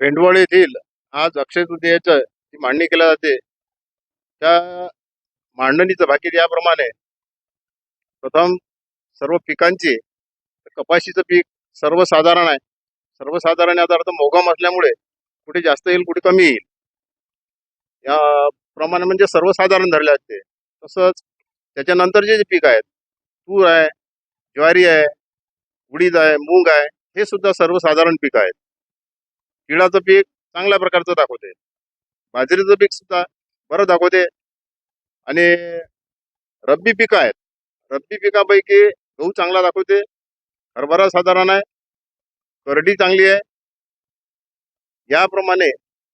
भेंडवळ येथील आज अक्षय तृतीयेचं जी मांडणी केल्या जाते त्या मांडणीचं भाकीत याप्रमाणे प्रथम सर्व पिकांची कपाशीचं पीक सर्वसाधारण आहे. सर्वसाधारण याचा अर्थ मोगम असल्यामुळे कुठे जास्त येईल कुठे कमी येईल. या प्रमाणे म्हणजे सर्वसाधारण धरले असते तसंच त्याच्यानंतरचे जे पीक आहेत तूर आहे ज्वारी आहे उडीद आहे मूग आहे हे सुद्धा सर्वसाधारण पीक आहेत. तिळाचं पीक चांगल्या प्रकारचं दाखवते. बाजरीचं पीक सुद्धा बरं दाखवते. आणि रब्बी पिकं आहेत. रब्बी पिकापैकी गहू चांगला दाखवते. हरभरा साधारण आहे. करडी चांगली आहे. याप्रमाणे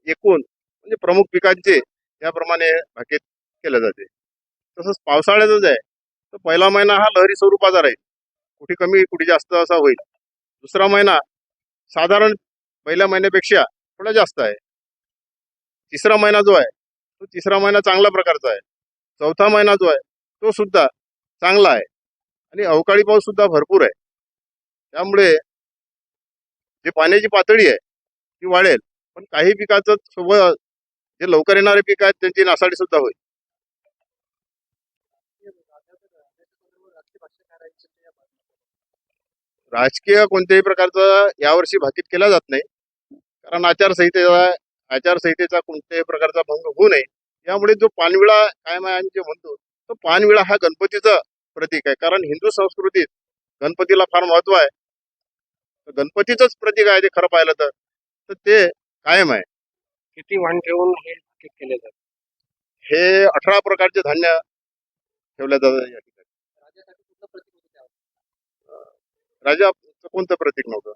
एकूण म्हणजे प्रमुख पिकांचे याप्रमाणे भाकीत केले जाते. तसंच पावसाळ्यातच आहे. तर पहिला महिना हा लहरी स्वरूपाचा राहील कुठे कमी कुठे जास्त असा होईल. दुसरा महिना साधारण पहिल्या महिन्यापेक्षा थोडा जास्त आहे. तिसरा महिना जो आहे तो तिसरा महिना चांगल्या प्रकारचा आहे. चौथा महिना जो आहे तो सुद्धा चांगला आहे. आणि अवकाळी पाऊस सुद्धा भरपूर आहे. त्यामुळे जे पाण्याची पातळी आहे ती वाढेल. पण काही पिकाचं सोबत जे लवकर येणारे पीक आहेत त्यांची नासाडी सुद्धा होईल. राजकीय कोणत्याही प्रकारचा यावर्षी भाकीत केला जात नाही. कारण आचारसंहितेचा आचारसंहितेचा कोणत्याही प्रकारचा भंग होऊ नये. यामुळे जो पानविळा कायम आहे आणि जे म्हणतो तो पानविळा हा गणपतीचं प्रतीक आहे. कारण हिंदू संस्कृतीत गणपतीला फार महत्त्व आहे. तर गणपतीचंच प्रतीक आहे ते खरं पाहिलं तर तर ते कायम आहे. किती वाण ठेवून हे केले जाते? हे अठरा प्रकारचे धान्य ठेवल्या जातात या ठिकाणी. राज्यासाठी कुठलं प्रतीक होतं त्यावर? राजा कोणतं प्रतीक नव्हतं?